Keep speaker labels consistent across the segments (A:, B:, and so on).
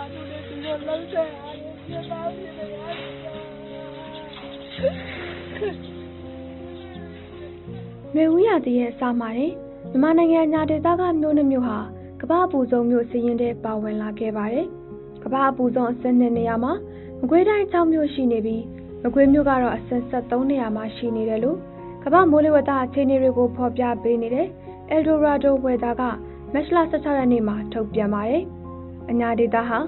A: တာတို့လည်းဒီလိုလုံးတဲ့အားနဲ့ပြပါဦးနေရတယ်
B: မေဝီယာတီရဲ့အစာမှာတယ်မြန်မာနိုင်ငံညာဒေသကမြို့နှမျိုးဟာကမ္ဘာအပူဆုံးမြို့စည်ရင်တဲ့ပါဝင်လာခဲ့ပါတယ်။ကမ္ဘာအပူဆုံးအစင်းနှစ်နေရာမှာမကွေးတိုင်း6မြို့ရှိနေပြီးမကွေးမြို့ကတော့အစင်း73နေရာမှာရှိနေတယ်လို့ကမ္ဘာမိုးလေဝသအခြေအနေတွေကိုဖော်ပြပေးနေတဲ့ Eldorado Weather ကမတ်လ16ရက်နေ့မှာထုတ်ပြန်ပါတယ်။ အညာဒေသဟာ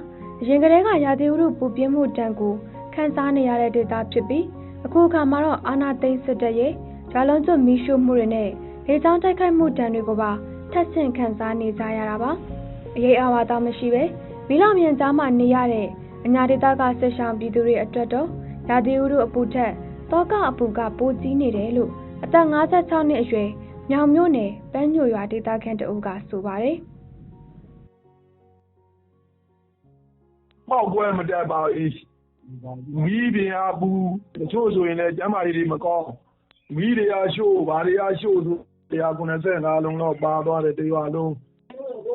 B: အရင်ကတည်းကရာသီဥတုပူပြင်းမှုတန်ကိုခန်းစားနေရတဲ့ဒေသဖြစ်ပြီးအခုအခါမှာတော့အာနာသိန်းစစ်တပ်ရဲ့ဓာလုံးကျွတ်မီးရှို့မှုတွေနဲ့လေကြောင်းတိုက်ခိုက်မှုတံတွေကိုပါထပ်ဆင့်ခံစားနေကြရတာပါ။အရေးအဝါဒမရှိပဲမီးလောင်မြန်ကြားမှနေရတဲ့အညာဒေသကဆက်ရှောင်ပြည်သူတွေအတွက်တော့ရာသီဥတုအပူထက်တောကအပူကပိုကြီးနေတယ်လို့အသက်56နှစ်အရွယ်မြောင်မြို့နယ်ပန်းညိုရွာဒေသခံတအုပ်ကဆိုပါတယ်။
C: ပေါက်ကွဲမတက်ပါဘူးမီးပြင်အားပူတချို့ဆိုရင်လည်းကျမ်းမာရေးတွေမကောင်းမီးတွေကရှို့ဗာတွေကရှို့ဆို195လုံးတော့ပါသွားတယ်တရွာလုံး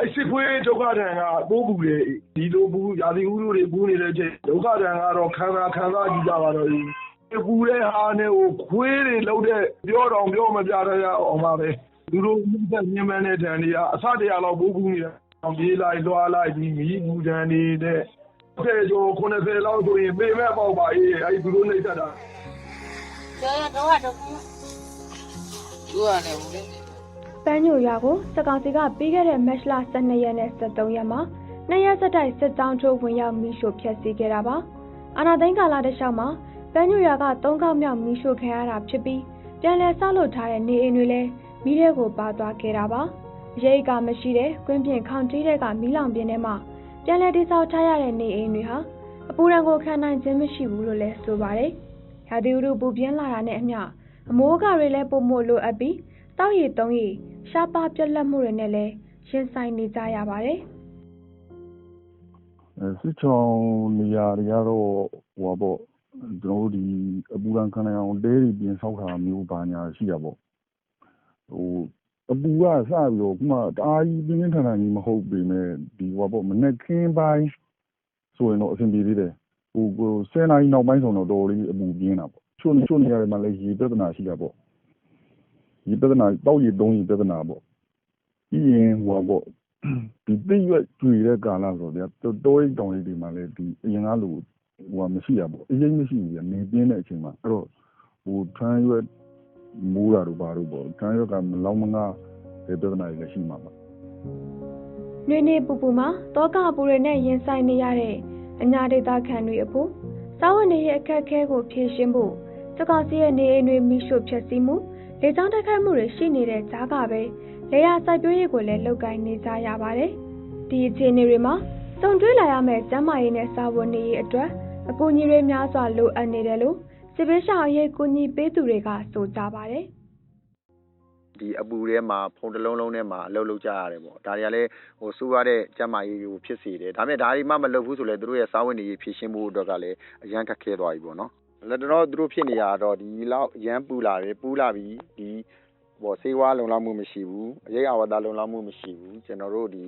C: အစစ်ခွေးဒုက္ခဒဏ်ကပိုးပူတယ်ဒီလိုပူရာသီဥတုတွေပူနေတဲ့ချိန်ဒုက္ခဒဏ်ကတော့ခံစားခံစားကြည့်ကြပါတော့ဒီပူတဲ့ဟာနဲ့ဟိုခွေးတွေလှုပ်တဲ့ပြောတော့ပြောမပြရအောင်ပါပဲသူတို့မြင့်သက်မြင့်မန်းတဲ့ဒဏ်တွေကအစတရလောက်ပိုးပူနေတာပြေးလိုက်လွှားလိုက်ဒီမီးပူဒဏ်နေတဲ့ 30ကျော်90လောက်ဆိုရင်ပေမဲ့ပေါ့ပါအေးအဲ့ဒီသူတို့နှိမ့်သက်တာ
A: ကျော်ရတော့တော့
D: သူကလည်းဟိုလေ
B: ပန်းညိုရွာကိုစကောင်စီကပြီးခဲ့တဲ့မတ်လ12ရက်နဲ့13ရက်မှာနှစ်ရက်ဆက်တိုက်စစ်ကြောင်းထိုးဝင်ရောက်မီးရှို့ဖျက်ဆီးခဲ့တာပါ။အာနာသိန်းကာလတစ်လျှောက်မှာပန်းညိုရွာက၃ခေါက်မြောက်မီးရှို့ခံရတာဖြစ်ပြီးပြန်လည်ဆောက်လုပ်ထားတဲ့နေအိမ်တွေလည်းမီးထဲကိုပါသွားခဲ့တာပါ။ရိတ်ကမရှိတဲ့ကွင်းပြင်ခေါင်ကြီးတဲ့ကမီးလောင်ပြင်းထဲမှာ ပြန်လည်တည်ဆောက်ထားရတဲ့နေအိမ်တွေဟာအပူရံကိုခံနိုင်ခြင်းမရှိဘူးလို့လည်းဆိုပါတယ်။ရာသီဥတုပူပြင်းလာတာနဲ့အမျှအမိုးအကာတွေလည်းပုံမို့လိုအပ်ပြီးတောက်ရည်သုံးရည်ရှားပါပြက်လက်မှုတွေနဲ့လည်းရင်ဆိုင်နေကြရပါတယ်။
E: အဲစစ်ချောင်းနေရာတွေကတော့ဟိုပါပေါ့ကျွန်တော်တို့ဒီအပူရန်ခံနိုင်အောင်တဲတွေပြင်ဆောက်တာမျိုးပါညာရှိတာပေါ့ဟို အပူကစပြီးတော့ခုမှတအားကြီးပြင်းပြင်းထန်ထန်ကြီးမဟုတ်ပေမဲ့ဒီဟိုပါပေါ့မနေ့ခင်းပိုင်းဆိုရင်တော့အဆင်ပြေသေးတယ်ဟိုဟို10နာရီနောက်ပိုင်းဆိုတော့တော်တော်လေးအပူပြင်းတာပေါ့ချို့ချို့နေရာတွေမှာလည်းရေပြဿနာရှိတာပေါ့ရေပြဿနာတောက်ရေသုံးရေပြဿနာပေါ့ပြီးရင်ဟိုပါပေါ့ဒီသိရွက်ကျွေတဲ့ကာလဆိုတော့ဗျာတိုးရိတ်တောင်ရိတ်တွေမှာလည်းဒီအရင်ကလိုဟိုကမရှိရပေါ့အရင်မရှိဘူးဗျာနေပြင်းတဲ့အချိန်မှာအဲ့တော့ဟိုထမ်းရွက် မိုးတာတို့ဘာတို့ပေါ့ထမ်းရွက်ကမလောင်းမငါတဲ့ပြဿနာတွေလည်းရှိမှာပါ
B: နှွေးနေပူပူမှာတောကပူတွေနဲ့ရင်ဆိုင်နေရတဲ့အညာဒေသခံတွေအဖို့စာဝန်တွေရဲ့အခက်အခဲကိုဖြေရှင်းဖို့စကောက်စီရဲ့နေအိမ်တွေမိရှို့ဖျက်ဆီးမှုလေကြောင်းတိုက်ခိုက်မှုတွေရှိနေတဲ့ကြားကပဲလေယာစိုက်ပျိုးရေးကိုလည်းလုပ်ကိုင်နေကြရပါတယ်။ဒီအခြေအနေတွေမှာစုံတွဲလာရမယ့်ကျန်းမာရေးနဲ့စာဝန်နေရေးအတွက်အကူအညီတွေများစွာလိုအပ်နေတယ်လို့ စစ်ပေးရှောင်အရေး ကူညီပေးသူတွေက ဆိုကြပါတယ်။
F: ဒီအပူထဲမှာ ဖုံတစ်လုံးလုံးထဲမှာ အလုပ်လုပ်ကြရတယ်ပေါ့ ဒါတွေကလည်းဟိုစိုးရတဲ့ ကျန်းမာရေးကို ဖြစ်စေတယ် ဒါပေမဲ့ ဒါတွေမှ မလုပ်ဘူးဆိုလည်း သူတို့ရဲ့ စားဝတ်နေရေး ဖြည့်ရှင်းဖို့အတွက်ကလည်း အရန်ခက်ခဲသွားပြီပေါ့နော်လက်တော့သူတို့ဖြစ်နေတာကတော့ ဒီလောက် အရန်ပူလာတယ် ပူလာပြီဒီဟိုဆေးဝါးလုံလောက်မှု မရှိဘူး အရေးအဝါဒလုံလောက်မှု မရှိဘူး ကျွန်တော်တို့ ဒီ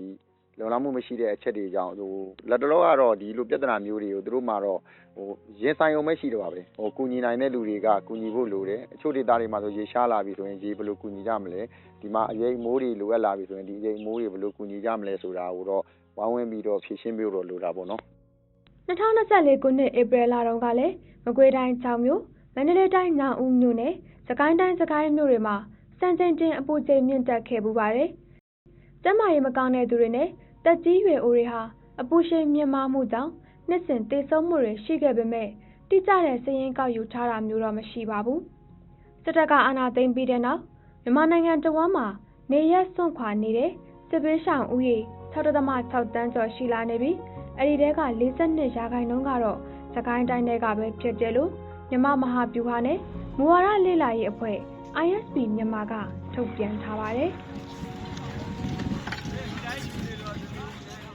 F: လုံလောက်မှုမရှိတဲ့အချက်တွေကြောင့်ဟိုလက်တော့ကတော့ဒီလိုပြဿနာမျိုးတွေကိုသူတို့မှတော့ဟိုရင်ဆိုင်အောင်မရှိတော့ပါပဲဟိုကူညီနိုင်တဲ့လူတွေကကူညီဖို့လိုတယ်အချို့ဒေသတွေမှာဆိုရေရှားလာပြီဆိုရင်ရေဘယ်လိုကူညီကြမလဲဒီမှာအရေးမိုးတွေလိုအပ်လာပြီဆိုရင်ဒီအရေးမိုးတွေဘယ်လိုကူညီကြမလဲဆိုတာကိုတော့ဝိုင်းဝန်းပြီးတော့ဖြည့်ရှင်းပေးတော့လိုတာပေါ့နော်
B: 2024ခုနှစ်ဧပြီလတုန်းကလည်းမကွေးတိုင်း6မြို့မန္တလေးတိုင်းညောင်ဦးမြို့နဲ့စကိုင်းတိုင်းစကိုင်းမြို့တွေမှာစံချိန်တင်အပူချိန်မြင့်တက်ခဲ့ပူပါတယ်။ကျန်းမာရေးမကောင်းတဲ့သူတွေနဲ့ တက်ကြီးရွယ်အိုတွေဟာ အပူရှိန်မြင့်မားမှုကြောင့် နှစ်စဉ်သေဆုံးမှုတွေ ရှိခဲ့ပေမဲ့တိကျတဲ့ စာရင်းကောက်ယူထားတာမျိုးတော့ မရှိပါဘူး။စစ်တပ်က အာဏာသိမ်းပြီးတဲ့နောက် မြန်မာနိုင်ငံတဝန်းမှာ နေရက်စွန့်ခွာနေတဲ့ စစ်ပေးရှောင်ဦးရေ6.6တန်းကျော် ရှိလာနေပြီး အဲဒီထဲက42ရာခိုင်နှုန်းကတော့စကိုင်းတိုင်းတွေကပဲ ဖြစ်တယ်လို့ မြမမဟာဗျူဟာနဲ့ မူဝါဒလေ့လာရေးအဖွဲ့ ISP မြန်မာကထုတ်ပြန်ထားပါတယ်။ Thank you.